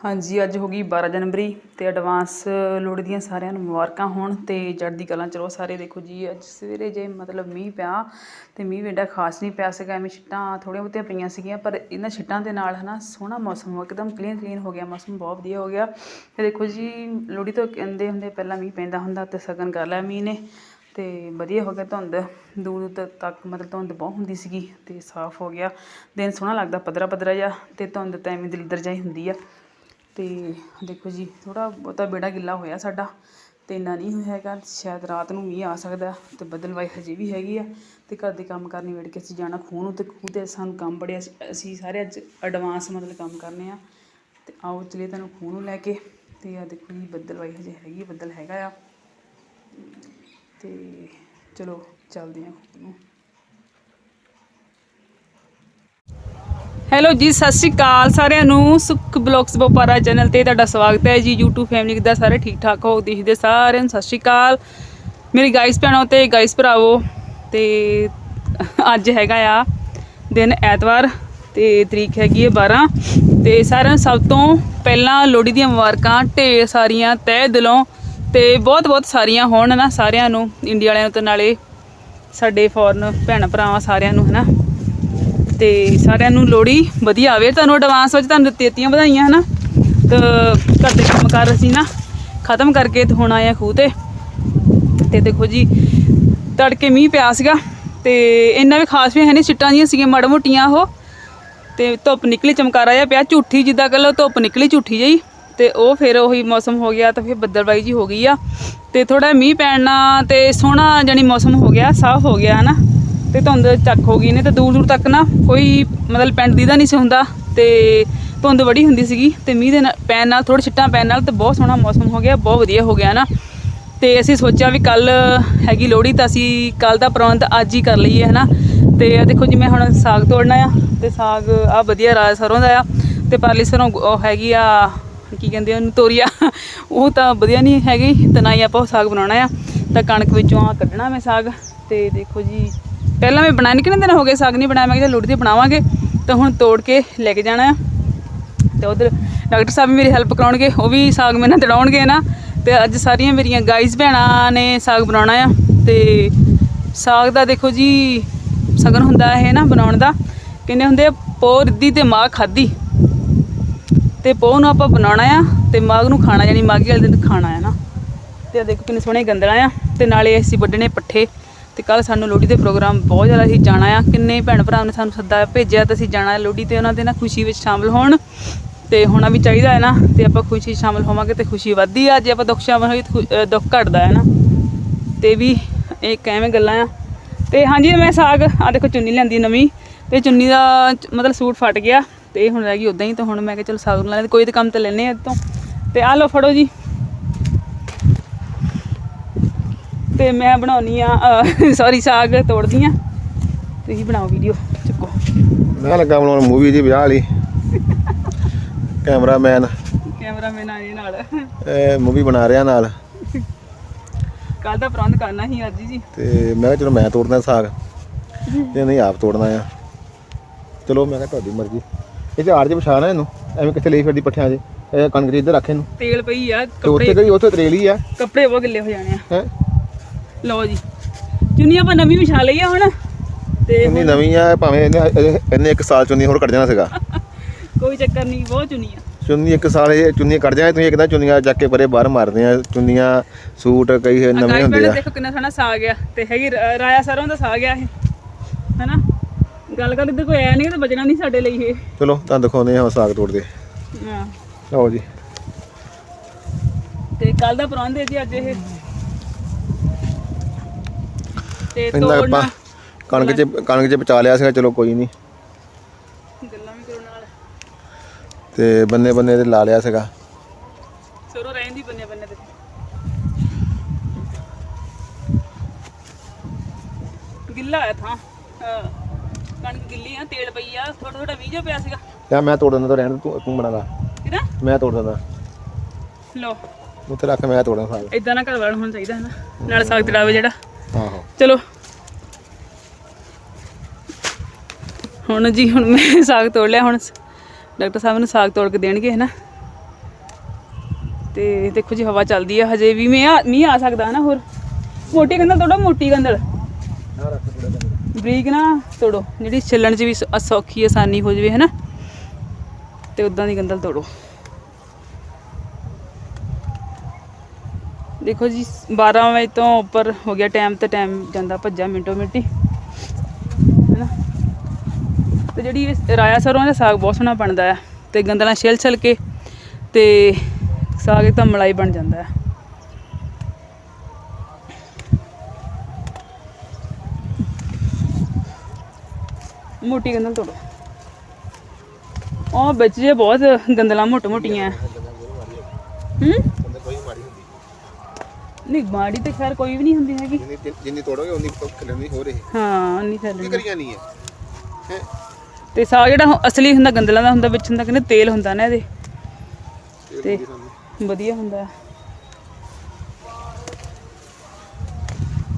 ਹਾਂਜੀ, ਅੱਜ ਹੋ ਗਈ 12 ਜਨਵਰੀ ਤੇ ਐਡਵਾਂਸ ਲੋਹੜੀ ਦੀਆਂ ਸਾਰਿਆਂ ਨੂੰ ਮੁਬਾਰਕਾਂ ਹੋਣ ਤੇ ਚੜ੍ਹਦੀ ਕਲਾਂ ਚਲੋ ਸਾਰੇ। ਦੇਖੋ ਜੀ, ਅੱਜ ਸਵੇਰੇ ਜੇ ਮਤਲਬ ਮੀਂਹ ਪਿਆ ਤੇ ਮੀਂਹ ਵੀ ਏਡਾ ਖਾਸ ਨਹੀਂ ਪਿਆ ਸੀਗਾ, ਐਵੇਂ ਛਿੱਟਾਂ ਥੋੜ੍ਹੀਆਂ ਬਹੁਤੀਆਂ ਪਈਆਂ ਸੀਗੀਆਂ, ਪਰ ਇਹਨਾਂ ਛਿੱਟਾਂ ਦੇ ਨਾਲ ਹਨਾ ਸੋਹਣਾ ਮੌਸਮ ਹੋ ਇੱਕਦਮ ਕਲੀਨ ਕਲੀਨ ਹੋ ਗਿਆ, ਮੌਸਮ ਬਹੁਤ ਵਧੀਆ ਹੋ ਗਿਆ। ਤੇ ਦੇਖੋ ਜੀ, ਲੋਹੜੀ ਤੋਂ ਕਹਿੰਦੇ ਹੁੰਦੇ ਪਹਿਲਾਂ ਮੀਂਹ ਪੈਂਦਾ ਹੁੰਦਾ ਤੇ ਸਗਨ ਕਰ ਲਿਆ ਮੀਂਹ ਨੇ ਤੇ ਵਧੀਆ ਹੋ ਗਿਆ, ਧੁੰਦ, ਦੂਰ ਤੱਕ ਮਤਲਬ ਧੁੰਦ ਬਹੁਤ ਹੁੰਦੀ ਸੀਗੀ ਤੇ ਸਾਫ਼ ਹੋ ਗਿਆ। ਦਿਨ ਸੋਹਣਾ ਲੱਗਦਾ ਪੱਧਰਾ ਪੱਧਰਾ ਜਿਹਾ ਤੇ ਧੁੰਦ ਤਾਂ ਐਵੇਂ ਦਲਿੱਦਰ ਜਿਹੀ ਹੁੰਦੀ ਆ। ਤੇ ਦੇਖੋ ਜੀ ਥੋੜਾ ਬਹੁਤਾ ਬੇੜਾ ਗਿੱਲਾ ਹੋਇਆ ਸਾਡਾ ਤੇ ਇੰਨਾ ਨਹੀਂ ਹੋਇਆ ਹੈਗਾ। ਸ਼ਾਇਦ ਰਾਤ ਨੂੰ ਮੀਂਹ ਆ ਸਕਦਾ ਤੇ ਬੱਦਲਵਾਈ ਹਜੇ ਵੀ ਹੈਗੀ ਆ। ਤੇ ਘਰ ਦੇ ਕੰਮ ਕਰਨੀ ਵੇੜ ਕੇ ਅਸੀਂ ਜਾਣਾ ਖੂਹ ਨੂੰ ਤੇ ਖੂਹ ਤੇ ਸਾਨੂੰ ਕੰਮ ਬੜੇ ਅਸੀਂ- ਸਾਰੇ ਅੱਜ ਐਡਵਾਂਸ ਮਤਲਬ ਕੰਮ ਕਰਨੇ ਆ। ਤੇ ਆਓ ਚਲੀਏ ਤੁਹਾਨੂੰ ਖੂਹ ਨੂੰ ਲੈ ਕੇ। ਤੇ ਆ ਦੇਖੋ ਜੀ ਬੱਦਲਵਾਈ ਹਜੇ ਹੈਗੀ ਆ, ਬੱਦਲ ਹੈਗਾ ਆ। ਤੇ ਚਲੋ ਚੱਲਦੇ ਆ ਖੂਹ ਨੂੰ। ਹੈਲੋ ਜੀ, ਸਤਿ ਸ਼੍ਰੀ ਅਕਾਲ ਸਾਰਿਆਂ ਨੂੰ। ਸੁਖ ਬਲੌਗਸ ਬੋਪਾਰਾ ਚੈਨਲ ਤੇ ਤੁਹਾਡਾ ਸਵਾਗਤ ਹੈ ਜੀ। YouTube ਫੈਮਿਲੀ ਦਾ ਸਾਰੇ ਠੀਕ ਠਾਕ ਹੋ, ਦਿਖਦੇ ਸਾਰਿਆਂ ਨੂੰ ਸਤਿ ਸ਼੍ਰੀ ਅਕਾਲ। ਮੇਰੀ ਗਾਇਸ ਭੈਣੋ ਤੇ ਗਾਇਸ ਭਰਾਵੋ ਤੇ ਅੱਜ ਹੈਗਾ ਆ ਦਿਨ ਐਤਵਾਰ ਤੇ ਤਰੀਕ ਹੈਗੀ ਹੈ 12 ਤੇ ਸਾਰਿਆਂ ਨੂੰ ਸਭ ਤੋਂ ਪਹਿਲਾਂ ਲੋਹੜੀ ਦੀਆਂ ਮੁਬਾਰਕਾਂ ਢੇਰ ਸਾਰੀਆਂ, ਤਹਿ ਦਿਲੋਂ ਤੇ ਬਹੁਤ ਬਹੁਤ ਸਾਰੀਆਂ ਹੋਣ ਨਾ ਸਾਰਿਆਂ ਨੂੰ, ਇੰਡੀਆ ਵਾਲਿਆਂ ਨੂੰ ਨਾਲੇ ਸਾਡੇ ਫੋਰਨ ਭੈਣ ਭਰਾਵਾਂ ਸਾਰਿਆਂ ਨੂੰ ਹਨਾ। ਤੇ ਸਾਰਿਆਂ ਨੂੰ ਲੋਹੜੀ ਵਧੀਆ ਆਵੇ। ਤੁਹਾਨੂੰ ਐਡਵਾਂਸ ਵਿੱਚ ਤੁਹਾਨੂੰ ਦਿੱਤੀਆਂ ਵਧਾਈਆਂ, ਹਨਾ? ਤੇ ਘਰ ਦੇ ਕੰਮ ਕਰ ਅਸੀਂ ਨਾ ਖਤਮ ਕਰਕੇ ਤੇ ਹੁਣ ਆਏ ਆ ਖੂਹ ਤੇ। ਤੇ ਦੇਖੋ ਜੀ, ਤੜਕੇ ਮੀਂਹ ਪਿਆ ਸੀਗਾ ਤੇ ਇੰਨਾ ਵੀ ਖਾਸ ਵੀ ਹੈ ਨਹੀਂ ਸਿੱਟਾਂ ਜੀਆਂ ਸੀਗੀਆਂ ਮਾੜਾ ਮੋਟੀਆਂ ਉਹ। ਤੇ ਧੁੱਪ ਨਿਕਲੀ, ਚਮਕਾਰਾ ਜਿਹਾ ਪਿਆ, ਝੂਠੀ ਜਿੱਦਾਂ ਕੱਲ ਧੁੱਪ ਨਿਕਲੀ ਝੂਠੀ ਜਿਹੀ। ਤੇ ਉਹ ਫਿਰ ਉਹੀ ਮੌਸਮ ਹੋ ਗਿਆ ਤਾਂ ਫਿਰ ਬੱਦਲਬਾਈ ਜੀ ਹੋ ਗਈ ਆ। ਤੇ ਥੋੜਾ ਮੀਂਹ ਪੈਣ ਨਾਲ ਤੇ ਸੋਹਣਾ ਜਾਨੀ ਮੌਸਮ ਹੋ ਗਿਆ, ਸਾਫ਼ ਹੋ ਗਿਆ, ਹਨਾ? ਤੇ ਧੁੰਦ ਚੱਕ ਹੋ ਗਈ ਨੇ ਤੇ ਦੂਰ ਦੂਰ ਤੱਕ ਨਾ ਕੋਈ ਮਤਲਬ ਪਿੰਡ ਦੀ ਦਾ ਨਹੀਂ ਸੀ ਹੁੰਦਾ ਤੇ ਧੁੰਦ ਬੜੀ ਹੁੰਦੀ ਸੀਗੀ ਤੇ ਮੀਂਹ ਦੇ ਨਾਲ ਪੈਣ ਨਾਲ ਥੋੜੇ ਛਿੱਟਾਂ ਪੈਣ ਨਾਲ ਤੇ ਬਹੁਤ ਸੋਹਣਾ ਮੌਸਮ ਹੋ ਗਿਆ, ਬਹੁਤ ਵਧੀਆ ਹੋ ਗਿਆ ਨਾ। ਤੇ ਅਸੀਂ ਸੋਚਿਆ ਵੀ ਕੱਲ ਹੈਗੀ ਲੋਹੜੀ ਤਾਂ ਅਸੀਂ ਕੱਲ ਦਾ ਪ੍ਰਬੰਧ ਅੱਜ ਹੀ ਕਰ ਲਈਏ, ਹਨਾ। ਤੇ ਆ ਦੇਖੋ ਜੀ, ਮੈਂ ਹੁਣ ਸਾਗ ਤੋੜਨਾ ਆ ਤੇ ਸਾਗ ਆ ਵਧੀਆ ਰਾਜ ਸਰੋਂ ਦਾ ਆ ਤੇ ਪਰਲੀ ਸਰੋਂ ਉਹ ਹੈਗੀ ਆ, ਕੀ ਕਹਿੰਦੇ ਉਹਨੂੰ, ਤੋਰੀਆ। ਉਹ ਤਾਂ ਵਧੀਆ ਨਹੀਂ ਹੈਗੀ ਤੇ ਨਾ ਹੀ ਆਪਾਂ ਉਹ ਸਾਗ ਬਣਾਉਣਾ ਆ। ਤਾਂ ਕਣਕ ਵਿੱਚੋਂ ਆ ਕੱਢਣਾ ਮੈਂ ਸਾਗ ਤੇ ਦੇਖੋ ਜੀ ਪਹਿਲਾਂ ਮੈਂ ਬਣਾਇਆ ਨਹੀਂ ਕਿੰਨੇ ਦਿਨ ਹੋ ਗਏ ਸਾਗ ਨਹੀਂ ਬਣਾਇਆ? ਮੈਂ ਕਿਹਾ ਲੋਹੜੀ ਬਣਾਵਾਂਗੇ। ਤਾਂ ਹੁਣ ਤੋੜ ਕੇ ਲੈ ਕੇ ਜਾਣਾ ਆ। ਤੇ ਉਧਰ ਡਾਕਟਰ ਸਾਹਿਬ ਮੇਰੀ ਹੈਲਪ ਕਰਾਉਣਗੇ, ਉਹ ਵੀ ਸਾਗ ਮੇਰੇ ਨਾਲ ਤੜਾਉਣਗੇ ਨਾ। ਤੇ ਅੱਜ ਸਾਰੀਆਂ ਮੇਰੀਆਂ ਗਾਈਜ਼ ਭੈਣਾਂ ਨੇ ਸਾਗ ਬਣਾਉਣਾ ਆ। ਤੇ ਸਾਗ ਦਾ ਦੇਖੋ ਜੀ, ਸਗਨ ਹੁੰਦਾ ਇਹ ਨਾ ਬਣਾਉਣ ਦਾ। ਕਹਿੰਦੇ ਹੁੰਦੇ ਆ? ਪੋਹ, ਰਿੱਧੀ ਤੇ ਮਾਂ ਖਾਦੀ ਤੇ ਪੋਹ ਨੂੰ ਆਪਾਂ ਬਣਾਉਣਾ ਆ ਤੇ ਮਾਗ ਨੂੰ ਖਾਣਾ, ਯਾਨੀ ਮਾਗੀ ਵਾਲੇ ਦਿਨ ਖਾਣਾ ਆ ਨਾ। ਤੇ ਦੇਖੋ ਕਿੰਨੇ ਸੋਹਣੇ ਗੰਦਲਾ ਆ। ਤੇ ਨਾਲੇ ਅਸੀਂ ਵੱਢਣੇ ਪੱਠੇ। ਤੇ ਕੱਲ ਸਾਨੂੰ ਲੋਹੜੀ ਦੇ ਪ੍ਰੋਗਰਾਮ ਬਹੁਤ ਜ਼ਿਆਦਾ ਅਸੀਂ ਜਾਣਾ ਆ। ਕਿੰਨੇ ਭੈਣ ਭਰਾ ਨੇ ਸਾਨੂੰ ਸੱਦਾ ਭੇਜਿਆ ਤੇ ਅਸੀਂ ਜਾਣਾ ਲੋਹੜੀ ਤੇ ਉਹਨਾਂ ਦੇ ਨਾ ਖੁਸ਼ੀ ਵਿੱਚ ਸ਼ਾਮਲ ਹੋਣ। ਤੇ ਹੋਣਾ ਵੀ ਚਾਹੀਦਾ ਹੈ ਨਾ, ਤੇ ਆਪਾਂ ਖੁਸ਼ੀ 'ਚ ਸ਼ਾਮਲ ਹੋਵਾਂਗੇ ਤੇ ਖੁਸ਼ੀ ਵੱਧਦੀ ਆ। ਜੇ ਆਪਾਂ ਦੁੱਖ ਸ਼ਾਮਲ ਹੋਈਏ ਤਾਂ ਖੁ- ਦੁੱਖ ਘਟਦਾ ਹੈ ਨਾ। ਤੇ ਵੀ ਇੱਕ ਐਵੇਂ ਗੱਲਾਂ ਆ। ਤੇ ਹਾਂਜੀ, ਮੈਂ ਸਾਗ ਆ ਦੇਖੋ ਚੁੰਨੀ ਲੈਂਦੀ ਨਵੀਂ। ਤੇ ਚੁੰਨੀ ਦਾ ਮਤਲਬ ਸੂਟ ਫਟ ਗਿਆ। ਤੇ ਇਹ ਹੁਣ ਰਹਿ ਗਈ ਉਦਾਂ ਹੀ, ਤਾਂ ਹੁਣ ਮੈਂ ਕਿਹਾ ਚਲ ਸਾਗ ਨੂੰ ਲੈਂਦੇ ਕੋਈ ਤੇ ਕੰਮ ਤੇ ਲੈਨੇ ਆ ਇਹ ਤੋਂ ਤੇ ਆ ਲਓ ਫੜੋ ਜੀ। ਤੇ ਮੈਂ ਬਣਾਉਣੀ ਆ ਸੌਰੀ ਸਾਗ ਤੋੜਦੀ ਆ। ਤੁਸੀਂ ਬਣਾਓ ਵੀਡੀਓ ਚੁੱਕੋ। ਮੈਂ ਲੱਗਾ ਬਣਾਉਣ ਮੂਵੀ ਦੀ ਵਿਆਹ ਵਾਲੀ। ਕੈਮਰਾਮੈਨ ਕੈਮਰਾਮੈਨ ਆਏ ਨਾਲ। ਇਹ ਮੂਵੀ ਬਣਾ ਰਿਹਾ ਨਾਲ। ਕੱਲ ਦਾ ਪ੍ਰਬੰਧ ਕਰਨਾ ਸੀ ਅੱਜ ਜੀ ਤੇ ਮੈਂ ਕਿਹਾ ਚਲੋ ਮੈਂ ਤੋੜਦਾ ਸਾਗ। ਤੇ ਨਹੀਂ ਆਪ ਤੋੜਨਾ ਆ। ਚਲੋ ਮੈਂ ਕਿਹਾ ਤੁਹਾਡੀ ਮਰਜ਼ੀ। ਇਹ ਚ ਆੜ ਚ ਪਛਾਣਾ ਇਹਨੂੰ। ਐਵੇਂ ਕਿੱਥੇ ਲਈ ਫਿਰਦੀ ਪੱਠਿਆਂ 'ਚ। ਇਹ ਕਣਕ 'ਚ ਇੱਧਰ ਰੱਖ ਇਹਨੂੰ। ਤੇਲ ਪਈ ਆ ਤੇ ਉੱਥੇ ਕੱਪੜੇ ਗਈ ਉੱਥੇ ਤਰੇਲੀ ਆ। ਕੱਪੜੇ ਬਹੁਤ ਗਿੱਲੇ ਹੋ ਜਾਣੇ ਆ। ਹੈ? ਲਓ ਜੀ। ਚੁੰਨੀ ਆਪਾਂ ਨਵੀਂ ਵਿਛਾ ਲਈ ਆ ਹੁਣ। ਤੇ ਚੁੰਨੀ ਨਵੀਂ ਆ ਭਾਵੇਂ ਇਹਨੇ ਇਹਨੇ- ਇਹਨੇ ਇੱਕ ਸਾਲ ਚੁੰਨੀ ਹੋਰ ਕੱਢ ਜਾਣਾ ਸੀਗਾ। ਕੋਈ ਚੱਕਰ ਨਹੀਂ ਬਹੁਤ ਚੁੰਨੀ ਆ ਚੁੰਨੀ ਇੱਕ ਸਾਲ ਇਹ ਚੁੰਨੀ ਕੱਢ ਜਾਏ ਤੁਸੀਂ ਇੱਕਦਮ ਚੁੰਨੀਆਂ ਚੱਕ ਕੇ ਪਰੇ ਬਾਹਰ ਮਾਰਦੇ ਆ। ਚੁੰਨੀਆਂ ਸੂਟ ਕਈ ਨਵੇਂ ਹੁੰਦੇ ਆ। ਦੇਖੋ ਕਿੰਨਾ ਸੋਹਣਾ ਸਾਗ ਆ। ਤੇ ਹੈਗੀ ਰਾਇਆ ਸਰੋਂ ਦਾ ਸਾਗ ਆ ਇਹ। ਹੈਨਾ? ਗੱਲ ਕਰ ਇੱਧਰ ਕੋਈ ਆਇਆ ਨਹੀਂ ਤੇ ਬਚਣਾ ਨਹੀਂ ਸਾਡੇ ਲਈ ਇਹ। ਚਲੋ ਤੁਹਾਨੂੰ ਦਿਖਾਉਂਦੇ ਹਾਂ ਸਾਗ ਤੋੜਦੇ ਹਾਂ। ਲਓ ਜੀ। ਤੇ ਕੱਲ ਦਾ ਹੈ ਜੀ ਅੱਜ ਇਹ। ਤੇ ਇੰਨਾ ਆਪਾਂ ਕਣਕ 'ਚ ਕਣਕ 'ਚ ਬਚਾ ਲਿਆ ਸੀਗਾ ਚਲੋ ਕੋਈ ਨਹੀਂ। ਗੱਲਾਂ ਵੀ ਕਰੋ ਨਾਲ। ਤੇ ਬੰਨੇ ਬੰਨੇ ਤੇ ਲਾ ਲਿਆ ਸੀਗਾ। ਸਰੋਂ ਰਹਿੰਦੀ ਬੰਨੇ ਬੰਨੇ ਤੇ। ਗਿੱਲਾ ਹੈ ਥਾਂ। ਕਣਕ ਗਿੱਲੀ ਆ ਤੇਲ ਪਈ ਆ ਥੋੜਾ ਥੋੜਾ ਵੀਜੋ ਪਿਆ ਸੀਗਾ। ਯਾ ਮੈਂ ਤੋੜ ਦਿੰਦਾ ਤਾਂ ਰਹਿਣ ਦੇ, ਤੂੰ ਤੂੰ ਬਣਾ ਲਾ। ਕਿਦਾਂ ਮੈਂ ਤੋੜ ਦਿੰਦਾ ਲੋ ਉੱਥੇ ਰੱਖ ਮੈਂ ਤੋੜਾਂ ਸਾਗ ਇਦਾਂ ਨਾ ਘਰ ਵਾਲ ਹੋਣਾ ਚਾਹੀਦਾ ਹੈ ਨਾ। ਨਾਲ ਸਾਗ ਤੜਾਵੇ ਜਿਹੜਾ। ਆਹੋ। ਚਲੋ। ਹੁਣ ਜੀ, ਹੁਣ ਮੈਂ ਸਾਗ ਤੋੜ ਲਿਆ, ਹੁਣ ਡਾਕਟਰ ਸਾਹਿਬ ਨੂੰ ਸਾਗ ਤੋੜ ਕੇ ਦੇਣਗੇ ਹੈ ਨਾ ਤੇ ਦੇਖੋ ਜੀ, ਹਵਾ ਚੱਲਦੀ ਆ, ਹਜੇ ਵੀ ਮੈਂ ਆ, ਮੀਂਹ ਆ ਸਕਦਾ ਨਾ ਹੋਰ? ਮੋਟੀ ਗੰਦਲ ਤੋੜੋ, ਮੋਟੀ ਗੰਦਲ ਬਰੀਕ ਨਾ ਤੋੜੋ, ਜਿਹੜੀ ਛਿੱਲਣ 'ਚ ਵੀ ਸੌਖੀ, ਆਸਾਨੀ ਹੋ ਜਵੇ, ਹੈਨਾ? ਤੇ ਉਦਾਂ ਦੀ ਗੰਦਲ ਤੋੜੋ। ਦੇਖੋ ਜੀ 12 ਵਜੇ ਤੋਂ ਉੱਪਰ ਹੋ ਗਿਆ ਟਾਈਮ ਤੇ ਟਾਈਮ ਜਾਂਦਾ ਭੱਜਾ ਮਿੰਟੋ ਮਿੰਟੀ ਹੈਨਾ? ਤੇ ਜਿਹੜੀ ਇਹ ਰਾਇਆ ਸਰੋਂ ਦਾ ਸਾਗ ਬਹੁਤ ਸੋਹਣਾ ਬਣਦਾ ਹੈ ਤੇ ਗੰਦਲਾਂ ਛਿਲ ਛਿਲ ਕੇ ਤੇ ਸਾਗ ਇੱਕ ਮਲਾਈ ਬਣ ਜਾਂਦਾ ਹੈ ਮੋਟੀ ਗੰਦਲ ਤੋੜੋ। ਉਹ ਬੱਚੇ ਬਹੁਤ ਗੰਦਲਾਂ ਮੋਟ ਮੋਟੀਆਂ ਹੂੰ? ਨਹੀਂ ਮਾੜੀ ਤੇ ਖੈਰ ਕੋਈ ਵੀ ਨਹੀਂ ਹੁੰਦੀ ਹੈਗੀ ਜਿੰਨੀ ਜਿੰਨੀ ਤੋੜੋਗੇ ਉਨੀ ਖਿਲਣੀ ਹੋ ਰਹੀ ਹਾਂ ਨਹੀਂ ਕੀ ਕਰੀਆਂ ਨਹੀਂ ਹੈ ਹੈਂ? ਤੇ ਸਾਗ ਜਿਹੜਾ ਹੁ- ਅਸਲੀ ਹੁੰਦਾ ਗੰਦਲਾਂ ਦਾ ਹੁੰਦਾ ਵਿੱਚ ਹੁੰਦਾ ਕਹਿੰਦੇ ਤੇਲ ਹੁੰਦਾ ਨਾ ਇਹਦੇ ਤੇ ਸਾਨੂੰ। ਵਧੀਆ ਹੁੰਦਾ ਹੈ।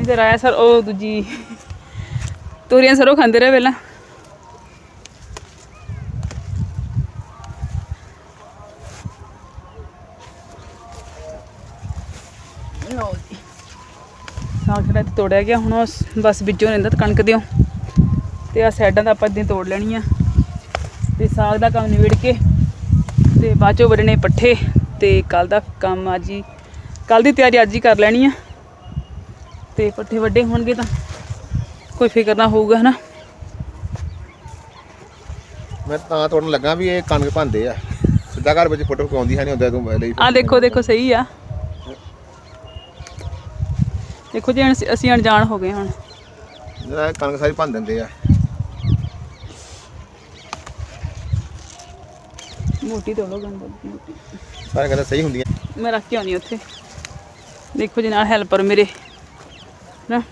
ਤੇ ਰਾਇਆ ਸਰ ਉਹ ਦੂਜੀ ਤੋਰੀਆਂ ਸਰੋਂ ਖਾਂਦੇ ਰਹੇ ਪਹਿਲਾਂ ਸਾਗ ਜਿਹੜਾ ਇੱਥੇ ਤੋੜਿਆ ਗਿਆ ਹੁਣ ਉਹ ਬਸ ਵਿੱਚੋਂ ਰਹਿੰਦਾ ਤੇ ਕਣਕ ਦਿਓ। ਤੇ ਆ ਸਾਈਡਾਂ ਦਾ ਆਪਾਂ ਇੱਦਾਂ ਤੋੜ ਲੈਣੀਆਂ। ਤੇ ਸਾਗ ਦਾ ਕੰਮ ਨਿਬੜ ਕੇ ਤੇ ਬਾਅਦ ਚੋਂ ਵੱਢਣੇ ਪੱਠੇ ਤੇ ਕੱਲ ਦਾ ਕੰਮ ਅੱਜ ਹੀ ਕੱਲ ਦੀ ਤਿਆਰੀ ਅੱਜ ਹੀ ਕਰ ਲੈਣੀ ਆ। ਤੇ ਪੱਠੇ ਵੱਡੇ ਹੋਣਗੇ ਤਾਂ ਕੋਈ ਫਿਕਰ ਨਾ ਹੋਊਗਾ ਹਨਾ? ਮੈਂ ਤਾਂ ਤੋੜਨ ਲੱਗਾ ਵੀ ਇਹ ਕਣਕ ਭੰਦੇ ਆ। ਸਿੱਧਾ ਘਰ ਵਿੱਚ ਫੋਟੋ ਪਾਉਂਦੀ ਹੈ ਨਹੀਂ ਹੁੰਦਾ ਤੂੰ ਲਈ। ਆ ਦੇਖੋ ਦੇਖੋ ਸਹੀ ਆ। ਦੇਖੋ ਜੀ ਅਸੀਂ- ਅਸੀਂ ਅਣਜਾਣ ਹੋ ਗਏ ਹੁਣ। ਜਿਹੜਾ ਕਣਕ ਸਾਰੀ ਭੰਨ ਦਿੰਦੇ ਆ। ਮੋਟੀ ਤੋੜੋ ਮੋਟੀ ਸਾਰੇ ਕਹਿੰਦੇ ਸਹੀ ਹੁੰਦੀਆਂ। ਮੈਂ ਰੱਖ ਕੇ ਆਉਣੀ ਉੱਥੇ। ਦੇਖੋ ਜੀ ਨਾਲ ਹੈਲਪਰ ਮੇਰੇ। ਨਾ।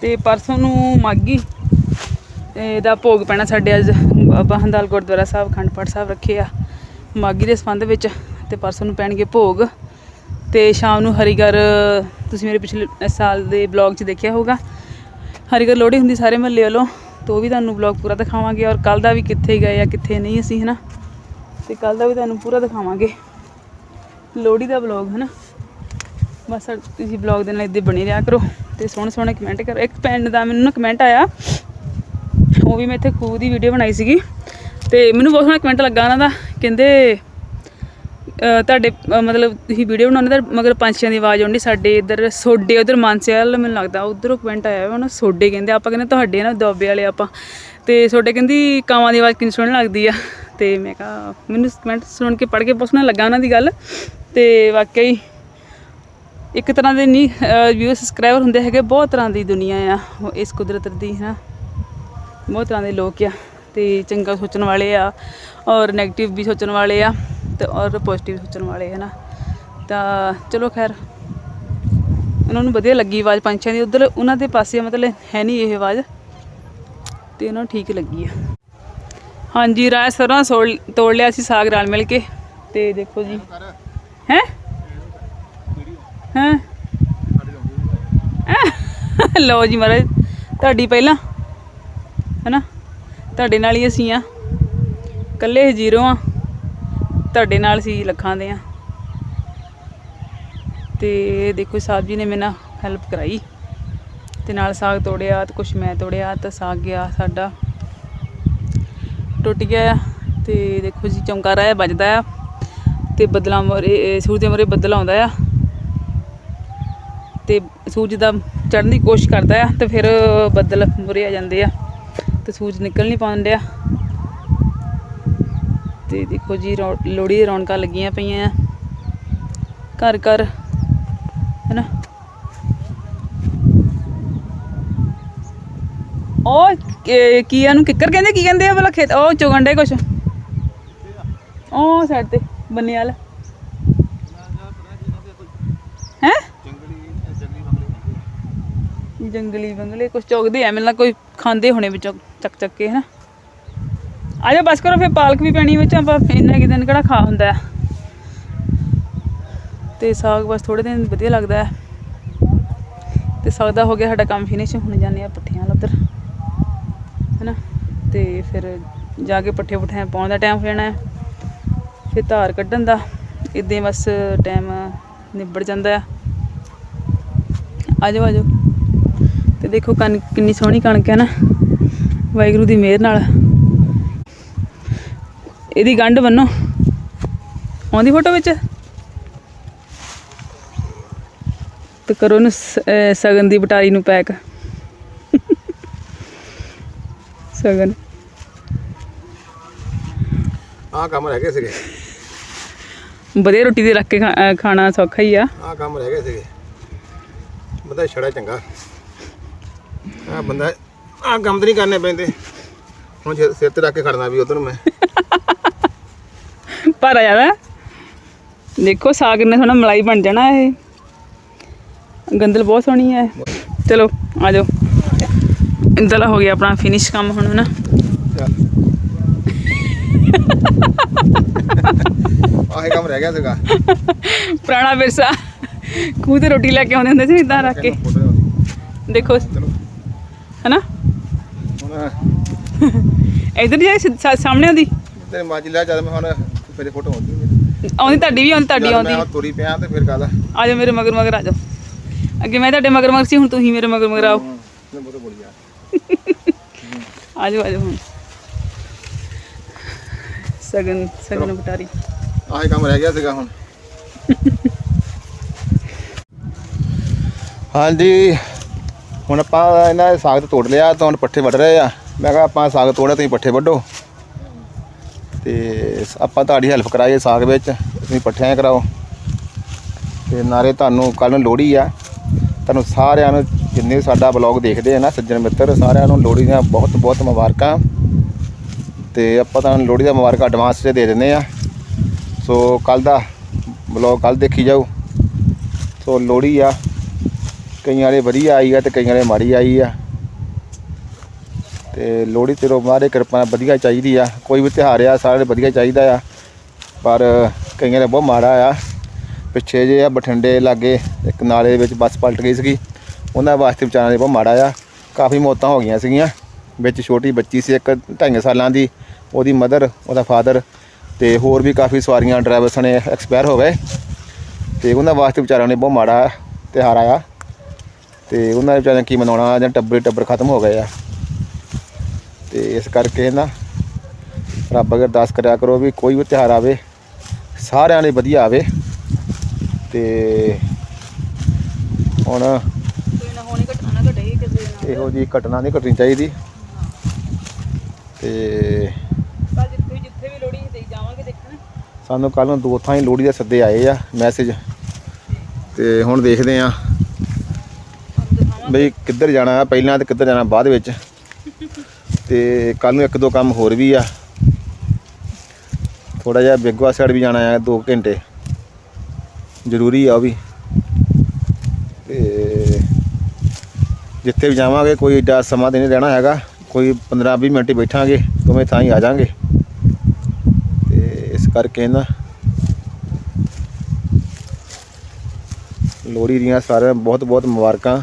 ਤੇ ਪਰਸੋਂ ਨੂੰ ਮਾਗੀ। ਇਹਦਾ ਭੋਗ ਪੈਣਾ ਸਾਡੇ ਅੱਜ, ਬਾਬਾ ਹੰਦਾਲ ਗੁਰਦੁਆਰਾ ਸਾਹਿਬ ਖੰਡ ਪਾਠ ਸਾਹਿਬ ਰੱਖੇ ਆ ਮਾਗੀ ਦੇ ਸੰਬੰਧ ਵਿੱਚ ਤੇ ਪਰਸੋਂ ਨੂੰ ਪੈਣਗੇ ਭੋਗ। ਤੇ ਸ਼ਾਮ ਨੂੰ ਹਰੀਗਰ, ਤੁਸੀਂ ਮੇਰੇ ਪਿਛਲੇ ਸਾਲ ਦੇ ਬਲੌਗ 'ਚ ਦੇਖਿਆ ਹੋਊਗਾ। ਹਰੀਗਰ ਲੋਹੜੀ ਹੁੰਦੀ ਸਾਰੇ ਮਹੱਲੇ ਵੱਲੋਂ, ਤੇ ਉਹ ਵੀ ਤੁਹਾਨੂੰ ਬਲੌਗ ਪੂਰਾ ਦਿਖਾਵਾਂਗੇ ਔਰ ਕੱਲ ਦਾ ਵੀ ਕਿੱਥੇ ਗਏ ਆ, ਕਿੱਥੇ ਨਹੀਂ ਅਸੀਂ, ਹਨਾ? ਤੇ ਕੱਲ ਦਾ ਵੀ ਤੁਹਾਨੂੰ ਪੂਰਾ ਦਿਖਾਵਾਂਗੇ। ਲੋਹੜੀ ਦਾ ਬਲੌਗ, ਹਨਾ? ਬਸ ਤੁਸੀਂ ਬਲੌਗ ਦੇ ਨਾਲ ਇੱਦੇ ਬਣੇ ਰਿਹਾ ਕਰੋ ਤੇ ਸੋਹਣੇ ਸੋਹਣੇ ਕਮੈਂਟ ਕਰੋ। ਇੱਕ ਪਿੰਡ ਦਾ ਮੈਨੂੰ ਨਾ ਕਮੈਂਟ ਆਇਆ ਉਹ ਵੀ ਮੈਂ ਇੱਥੇ ਖੂਹ ਦੀ ਵੀਡੀਓ ਬਣਾਈ ਸੀਗੀ। ਤੇ ਮੈਨੂੰ ਬਹੁਤ ਸੋਹਣਾ ਕਮੈਂਟ ਲੱਗਾ ਉਹਨਾਂ ਦਾ। ਕਹਿੰਦੇ ਤੁਹਾਡੇ ਮਤਲਬ ਤੁਸੀਂ ਵੀਡੀਓ ਬਣਾਉਂਦੇ ਤਾਂ ਮਗਰ ਪੰਛੀਆਂ ਦੀ ਆਵਾਜ਼ ਆਉਂਦੀ, ਸਾਡੇ ਇੱਧਰ ਸੋਡੇ, ਉਧਰ ਮਾਨਸੇ ਵਾਲ ਮੈਨੂੰ ਲੱਗਦਾ, ਉਧਰੋਂ ਕਮੈਂਟ ਆਇਆ ਉਹਨਾਂ ਨਾ, ਸੋਡੇ ਕਹਿੰਦੇ, ਆਪਾਂ ਕਹਿੰਦੇ ਤੁਹਾਡੇ ਨਾ ਦੁਆਬੇ ਵਾਲੇ ਆਪਾਂ। ਤੇ ਸੋਡੇ ਕਹਿੰਦੀ, ਕਾਵਾਂ ਦੀ ਆਵਾਜ਼ ਕਿੰਨੀ ਸੋਹਣੀ ਲੱਗਦੀ ਆ। ਤੇ ਮੈਂ ਕਿਹਾ, ਮੈਨੂੰ ਕਮੈਂਟ ਸੁਣ ਕੇ ਪੜ੍ਹ ਕੇ ਬਹੁਤ ਸੋਹਣਾ ਲੱਗਾ ਉਹਨਾਂ ਦੀ ਗੱਲ। ਤੇ ਵਾਕਈ ਇੱਕ ਤਰ੍ਹਾਂ ਦੇ ਨਹੀਂ ਵਿਊ ਸਬਸਕ੍ਰਾਈਬਰ ਹੁੰਦੇ ਹੈਗੇ, ਬਹੁਤ ਤਰ੍ਹਾਂ ਦੀ ਦੁਨੀਆ ਆ ਉਹ ਇਸ ਕੁਦਰਤ ਦੀ ਹੈ ਨਾ ਬਹੁਤ ਤਰ੍ਹਾਂ ਦੇ ਲੋਕ ਆ ਤੇ ਚੰਗਾ ਸੋਚਣ ਵਾਲੇ ਆ ਔਰ 네ਗੇਟਿਵ ਵੀ ਸੋਚਣ ਵਾਲੇ ਆ ਤੇ ਔਰ ਪੋਜ਼ਿਟਿਵ ਸੋਚਣ ਵਾਲੇ ਹੈ ਨਾ ਤਾਂ ਚਲੋ ਖੈਰ, ਉਹਨਾਂ ਨੂੰ ਵਧੀਆ ਲੱਗੀ ਆਵਾਜ਼ ਪੰਛੀਆਂ ਦੀ। ਉਧਰ ਉਹਨਾਂ ਦੇ ਪਾਸੇ ਮਤਲਬ ਹੈ ਨਹੀਂ ਇਹ ਆਵਾਜ਼ ਤੇ ਉਹਨਾਂ ਨੂੰ ਠੀਕ ਲੱਗੀ ਆ। ਹਾਂਜੀ ਰਾਇ ਸਰੋਂ ਸੋਲ, ਤੋੜ ਲਿਆ ਸੀ ਸਾਗ ਰਲ ਮਿਲ ਕੇ ਤੇ ਦੇਖੋ ਜੀ। ਹੈ? ਹਾਂ? ਲਓ ਜੀ ਮਹਾਰਾਜ, ਤੁਹਾਡੀ ਪਹਿਲਾਂ। ਹੈਨਾ? ਤੁਹਾਡੇ ਨਾਲ ਹੀ ਅਸੀਂ ਆ। ਕੱਲੇ ਜ਼ੀਰੋ ਆ। ਤੁਹਾਡੇ ਨਾਲ ਸੀ ਲੱਖਾਂ ਦੇ ਆ। ਤੇ ਦੇਖੋ ਸਾਹਿਬ ਜੀ ਨੇ ਮੇਰੇ ਨਾਲ ਹੈਲਪ ਕਰਾਈ। ਤੇ ਨਾਲ ਸਾਗ ਤੋੜਿਆ, ਤੇ ਕੁਛ ਮੈਂ ਤੋੜਿਆ, ਤਾਂ ਸਾਗ ਗਿਆ ਸਾਡਾ। ਟੁੱਟ ਗਿਆ ਆ। ਤੇ ਦੇਖੋ ਜੀ ਚਮਕਾਰਾ ਆ ਵੱਜਦਾ ਆ। ਤੇ ਬੱਦਲਾਂ ਮੋਰੇ ਸੂਰਜ ਦੇ ਮੋਰੇ ਬੱਦਲ ਆਉਂਦਾ ਆ। ਤੇ ਸੂਰਜ ਦਾ ਚੜ੍ਹਨ ਦੀ ਕੋਸ਼ਿਸ਼ ਕਰਦਾ ਆ, ਤੇ ਫਿਰ ਬੱਦਲ ਮੁਰੇ ਆ ਜਾਂਦੇ ਆ। ਤੇ ਸੂਰਜ ਨਿਕਲ ਨਹੀਂ ਪਾਉਂਦਿਆ ਤੇ ਦੇਖੋ ਜੀ, ਰੌ- ਲੋਹੜੀ ਰੌਣਕਾਂ ਲੱਗੀਆਂ ਪਈਆਂ ਆ। ਘਰ ਘਰ, ਹੈਨਾ? ਉਹ ਕੀ- ਇਹਨੂੰ ਕਿੱਕਰ ਕਹਿੰਦੇ, ਕੀ ਕਹਿੰਦੇ ਆ ਭਲਾ ਖੇਤ? ਉਹ ਚੁਗਣ ਡੇ ਕੁਛ। ਉਹ ਸਾਈਡ ਤੇ ਬੰਨੇ ਵਾਲਾ। ਹੈ? ਜੰਗਲੀ ਬੰਗਲੇ ਕੁਛ ਚੁਗਦੇ ਆ, ਮੈਨੂੰ ਲੱਗਦਾ ਕੋਈ ਖਾਂਦੇ ਹੋਣੇ ਵਿੱਚੋਂ। ਚੱਕ ਚੱਕ ਕੇ, ਹਨਾ? ਆ ਜਾ ਬਸ ਕਰੋ, ਫਿਰ ਪਾਲਕ ਵੀ ਪੈਣੀ ਵਿੱਚ, ਆਪਾਂ ਇੰਨਾ ਕਿ ਦਿਨ ਕਿਹੜਾ ਖਾ ਹੁੰਦਾ ਹੈ। ਤੇ ਸਾਗ ਬਸ ਥੋੜੇ ਦਿਨ ਵਧੀਆ ਲੱਗਦਾ ਹੈ। ਤੇ ਸਾਗ ਦਾ ਹੋ ਗਿਆ ਸਾਡਾ ਕੰਮ ਫਿਨਿਸ਼ ਹੁਣ ਜਾਂਦੇ ਆ ਪੱਠਿਆਂ ਵੱਲ ਉੱਧਰ, ਹੈਨਾ? ਤੇ ਫਿਰ ਜਾ ਕੇ ਪੱਠੇ ਪੁੱਠੇ ਪਾਉਣ ਦਾ ਟਾਈਮ ਹੋ। ਜਾਣਾ ਫਿਰ ਧਾਰ ਕੱਢਣ ਦਾ, ਇਦਾਂ ਬਸ ਟਾਈਮ ਨਿਬੜ ਜਾਂਦਾ ਆ ਆਜੋ ਆਜੋ ਤੇ ਦੇਖੋ ਕਣ ਕਿੰਨੀ ਸੋਹਣੀ ਕਣਕ ਹੈ ਨਾ ਵਾਹਿਗੁਰੂ ਦੀ ਮਿਹਰ ਨਾਲ। ਇਹਦੀ ਗੰਢ ਬੰਨੋ। ਆਉਂਦੀ ਫੋਟੋ ਵਿੱਚ? ਤੇ ਕਰੋ ਅਹ ਸਗਨ ਦੀ ਬਟਾਰੀ ਨੂੰ ਪੈਕ। ਸਗਨ। ਆਹ ਕੰਮ ਰਹਿ ਗਏ ਸੀਗੇ। ਵਧੀਆ ਰੋਟੀ ਦੇ ਰੱਖ ਕੇ ਖਾਣਾ ਸੌਖਾ ਹੀ ਆ। ਆਹ ਕੰਮ ਰਹਿ ਗਏ ਸੀਗੇ। ਬੰਦਾ ਛੜਾ ਚੰਗਾ। ਆ ਬੰਦਾ ਕੰਮ ਤਾਂ ਨਹੀਂ ਕਰਨੇ ਪੈਂਦੇ। ਹੁਣ ਜੇ ਸਿਰ ਤੇ ਰੱਖ ਕੇ ਖੜਨਾ ਵੀ ਉਧਰ ਨੂੰ ਮੈਂ। ਪਰ ਆ ਜਾਣਾ ਦੇਖੋ ਸਾਗ ਨੇ ਸੋਹਣਾ ਮਲਾਈ ਬਣ ਜਾਣਾ ਇਹ। ਗੰਦਲ ਬਹੁਤ ਸੋਹਣੀ ਹੈ ਚਲੋ ਆ ਜਾਓ। ਇੰਦਲਾ ਹੋ ਗਿਆ ਆਪਣਾ ਫਿਨਿਸ਼ ਕੰਮ ਹੁਣ ਨਾ ਆਹੇ ਕੰਮ ਰਹਿ ਗਿਆ ਸੀਗਾ। ਪੁਰਾਣਾ ਵਿਰਸਾ। ਖੂਹ ਤੇ ਰੋਟੀ ਲੈ ਕੇ ਆਉਂਦੇ ਹੁੰਦੇ ਸੀ ਇਦਾਂ ਰੱਖ ਕੇ। ਦੇਖੋ। ਹੈਨਾ? ਇਧਰ ਜਾਏ ਸਾਹਮਣੇ ਆਉਂਦੀ ਤੇ ਮਾਜੀ ਲਿਆ ਜਦ ਮੈਂ ਹੁਣ ਮੇਰੇ ਫੋਟੋ ਆਉਂਦੀ ਮੇਰੀ ਆਉਂਦੀ ਤੁਹਾਡੀ ਵੀ ਆਉਂਦੀ ਤੁਹਾਡੀ ਜਦ ਆਉਂਦੀ। ਮੈਂ ਤੁਰੀ ਪਿਆ ਤੇ ਫਿਰ ਕਾਦਾ ਆ। ਜਾਓ ਮੇਰੇ ਮਗਰ ਮਗਰ ਆ ਜਾਓ। ਅੱਗੇ ਮੈਂ ਤੁਹਾਡੇ ਮਗਰ ਮਗਰ ਸੀ ਹੁਣ ਤੁਸੀਂ ਮੇਰੇ ਮਗਰ ਮਗਰ ਆਓ। ਮੈਂ ਬੋਲ ਬੋਲ ਯਾਰ ਆ ਜਾਓ ਆ ਜਾਓ ਹੁਣ। ਸਗਨ ਸਗਨ ਬਟਾਰੀ ਆਹੇ ਕੰਮ ਰਹਿ ਗਿਆ ਸੀਗਾ ਹੁਣ। ਹਾਂਜੀ ਹੁਣ ਆਪਾਂ ਇਹਨਾਂ ਦੇ ਸਾਗ ਤੋਂ ਤੋੜ ਲਿਆ ਤਾਂ ਹੁਣ ਪੱਠੇ ਵੱਢ ਰਹੇ ਆ। ਮੈਂ ਕਿਹਾ ਆਪਾਂ ਸਾਗ ਤੋੜਿਆ ਤੁਸੀਂ ਪੱਠੇ ਵੱਢੋ। ਤੇ ਆਪਾਂ ਤੁਹਾਡੀ ਹੈਲਪ ਕਰਾਈਏ ਸਾਗ ਵਿੱਚ। ਤੁਸੀਂ ਪੱਠਿਆਂ ਕਰਾਓ। ਤੇ ਨਾਲੇ ਤੁਹਾਨੂੰ ਕੱਲ ਨੂੰ ਲੋਹੜੀ ਆ। ਤੁਹਾਨੂੰ ਸਾਰਿਆਂ ਨੂੰ ਜਿੰਨੇ ਵੀ ਸਾਡਾ ਬਲੌਗ ਦੇਖਦੇ ਆ ਨਾ ਸੱਜਣ ਮਿੱਤਰ, ਸਾਰਿਆਂ ਨੂੰ ਲੋਹੜੀ ਦੀਆਂ ਬਹੁਤ ਬਹੁਤ ਮੁਬਾਰਕਾਂ। ਤੇ ਆਪਾਂ ਤੁਹਾਨੂੰ ਲੋਹੜੀ ਦਾ ਮੁਬਾਰਕ ਐਡਵਾਂਸ 'ਚ ਦੇ ਦਿੰਦੇ ਆ। ਸੋ ਕੱਲ ਦਾ ਬਲੌਗ ਕੱਲ ਦੇਖੀ ਜਾਓ ਸੋ ਲੋਹੜੀ ਆ। ਕਈਆਂ ਵਾਲੇ ਵਧੀਆ ਆਈ ਆ ਤੇ ਕਈਆਂ ਵਾਲੇ ਮਾੜੀ ਆਈ ਆ। ਤੇ ਲੋਹੜੀ ਤੇ ਰੋ ਮਾਰੇ ਕਿਰਪਾ ਵਧੀਆ ਚਾਹੀਦੀ ਆ। ਕੋਈ ਵੀ ਤਿਉਹਾਰ ਆ ਸਾਰੇ ਵਧੀਆ ਚਾਹੀਦਾ ਆ। ਪਰ ਕਈਆਂ ਨੇ ਬਹੁਤ ਮਾੜਾ ਆ। ਪਿੱਛੇ ਜੇ ਆ ਬਠਿੰਡੇ ਲਾਗੇ, ਇੱਕ ਨਾਲੇ ਦੇ ਵਿੱਚ ਬੱਸ ਪਲਟ ਗਈ ਸੀਗੀ। ਉਹਨਾਂ ਵਾਸਤੇ ਵਿਚਾਰਾਂ ਦੇ ਬਹੁਤ ਮਾੜਾ ਆ। ਕਾਫੀ ਮੌਤਾਂ ਹੋ ਗਈਆਂ ਸੀਗੀਆਂ। ਵਿੱਚ ਛੋਟੀ ਬੱਚੀ ਸੀ ਇੱਕ ਢਾਈਆਂ ਸਾਲਾਂ ਦੀ। ਉਹਦੀ ਮਦਰ, ਉਹਦਾ ਫਾਦਰ ਤੇ ਹੋਰ ਵੀ ਕਾਫੀ ਸਵਾਰੀਆਂ ਡਰਾਈਵਰ ਸਣੇ ਐਕਸਪਾਇਰ ਹੋ ਗਏ। ਤੇ ਉਹਨਾਂ ਵਾਸਤੇ ਵਿਚਾਰਿਆਂ ਨੇ ਬਹੁਤ ਮਾੜਾ ਤਿਉਹਾਰ ਆਇਆ। ਤੇ ਉਹਨਾਂ ਦੇ ਵਿਚਾਰਿਆਂ ਕੀ ਮਨਾਉਣਾ ਜਾਂ ਟੱਬਰੇ ਟੱਬਰ ਖਤਮ ਹੋ ਗਏ ਆ। ਤੇ ਇਸ ਕਰਕੇ ਨਾ ਰੱਬ ਅਗਰ ਅਰਦਾਸ ਕਰਿਆ ਕਰੋ ਵੀ ਕੋਈ ਵੀ ਤਿਉਹਾਰ ਆਵੇ ਸਾਰਿਆਂ ਲਈ ਵਧੀਆ ਆਵੇ। ਤੇ ਹੁਣ ਇਹੋ ਜੀ ਘਟਨਾ ਨਹੀਂ ਘਟਣੀ ਚਾਹੀਦੀ। ਤੇ ਲੋੜੀ ਸਾਨੂੰ ਕੱਲ ਨੂੰ ਦੋ ਥਾਂ ਹੀ ਲੋਹੜੀ ਦੇ ਸੱਦੇ ਆਏ ਆ ਮੈਸੇਜ। ਤੇ ਹੁਣ ਦੇਖਦੇ ਆ। ਬਈ ਕਿੱਧਰ ਜਾਣਾ ਪਹਿਲਾਂ ਤੇ ਕਿੱਧਰ ਜਾਣਾ? ਬਾਅਦ ਵਿੱਚ। ਤੇ ਕੱਲ ਨੂੰ ਇੱਕ ਦੋ ਕੰਮ ਹੋਰ ਵੀ ਆ। ਥੋੜਾ ਜਿਹਾ ਬਿਗਵਾ ਸਾਈਡ ਵੀ ਜਾਣਾ ਆ 2 ਘੰਟੇ। ਜ਼ਰੂਰੀ ਆ ਉਹ ਵੀ। ਤੇ ਜਿੱਥੇ ਵੀ ਜਾਵਾਂਗੇ, ਕੋਈ ਏਡਾ ਸਮਾਂ ਤੇ ਨਹੀਂ ਰਹਿਣਾ ਹੈਗਾ। ਕੋਈ 15 20 ਮਿੰਟ ਹੀ ਬੈਠਾਂਗੇ, ਦੋਵੇਂ ਥਾਂ ਹੀ ਆ ਜਾਾਂਗੇ। ਤੇ ਇਸ ਕਰਕੇ ਨਾ ਲੋਹੜੀ ਦੀਆਂ ਸਾਰਿਆਂ ਬਹੁਤ ਬਹੁਤ ਮੁਬਾਰਕਾਂ।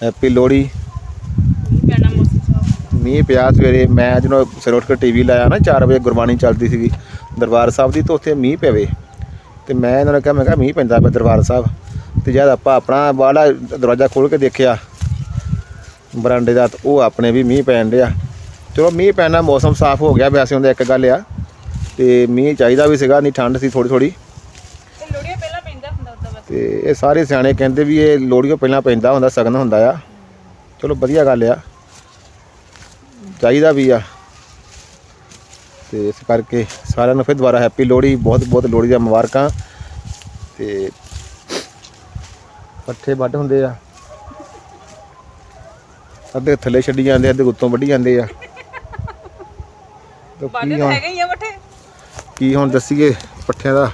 ਹੈਪੀ ਲੋਹੜੀ ਪੈਣਾ ਮੀਂਹ ਪਿਆ ਸਵੇਰੇ। ਮੈਂ ਜਦੋਂ ਸਿਰ ਉੱਠ ਕੇ ਟੀਵੀ ਲਾਇਆ ਨਾ 4 ਵਜੇ ਗੁਰਬਾਣੀ ਚੱਲਦੀ ਸੀਗੀ ਦਰਬਾਰ ਸਾਹਿਬ ਦੀ, ਤਾਂ ਉੱਥੇ ਮੀਂਹ ਪਵੇ। ਤੇ ਮੈਂ ਇਹਨਾਂ ਨੂੰ ਕਿਹਾ, ਮੈਂ ਕਿਹਾ ਮੀਂਹ ਪੈਂਦਾ ਪਿਆ ਦਰਬਾਰ ਸਾਹਿਬ। ਤੇ ਜਦ ਆਪਾਂ ਆਪਣਾ ਬਾਹਲਾ ਦਰਵਾਜ਼ਾ ਖੋਲ ਕੇ ਦੇਖਿਆ, ਬਰਾਂਡੇ ਦਾ, ਤਾਂ ਉਹ ਆਪਣੇ ਵੀ ਮੀਂਹ ਪੈਣ ਰਿਹਾ ਚਲੋ, ਮੀਂਹ ਪੈਣਾ ਮੌਸਮ ਸਾਫ਼ ਹੋ ਗਿਆ ਵੈਸੇ ਹੁੰਦਾ ਇੱਕ ਗੱਲ ਆ। ਤੇ ਮੀਂਹ ਚਾਹੀਦਾ ਵੀ ਸੀਗਾ, ਨਹੀਂ ਠੰਡ ਸੀ ਥੋੜੀ ਥੋੜੀ ਇਹ ਲੋੜੀਆਂ ਪਹਿਲਾਂ ਪੈਂਦਾ ਹੁੰਦਾ ਉਦਾਂ ਬਸ ਤੇ ਇਹ ਸਾਰੇ ਸਿਆਣੇ ਕਹਿੰਦੇ ਵੀ ਇਹ ਲੋਹੜੀਓ ਪਹਿਲਾਂ ਪੈਂਦਾ ਹੁੰਦਾ ਸਗਨ ਹੁੰਦਾ ਆ। ਚਲੋ ਵਧੀਆ ਗੱਲ ਆ। ਚਾਹੀਦਾ ਵੀ ਆ। ਤੇ ਇਸ ਕਰਕੇ ਸਾਰਿਆਂ ਨੂੰ ਫਿਰ ਦੁਬਾਰਾ ਹੈਪੀ ਲੋਹੜੀ ਬਹੁਤ ਬਹੁਤ ਲੋਹੜੀ ਦੀਆਂ ਮੁਬਾਰਕਾਂ। ਤੇ ਪੱਠੇ ਵੱਢ ਹੁੰਦੇ ਆ। ਅੱਧੇ ਥੱਲੇ ਛੱਡੀ ਜਾਂਦੇ ਅੱਧੇ ਉੱਤੋਂ ਵੱਢੀ ਜਾਂਦੇ ਆ। ਤੇ ਕੀ ਹੁਣ ਕੀ ਹੁਣ ਦੱਸੀਏ ਪੱਠਿਆਂ ਦਾ?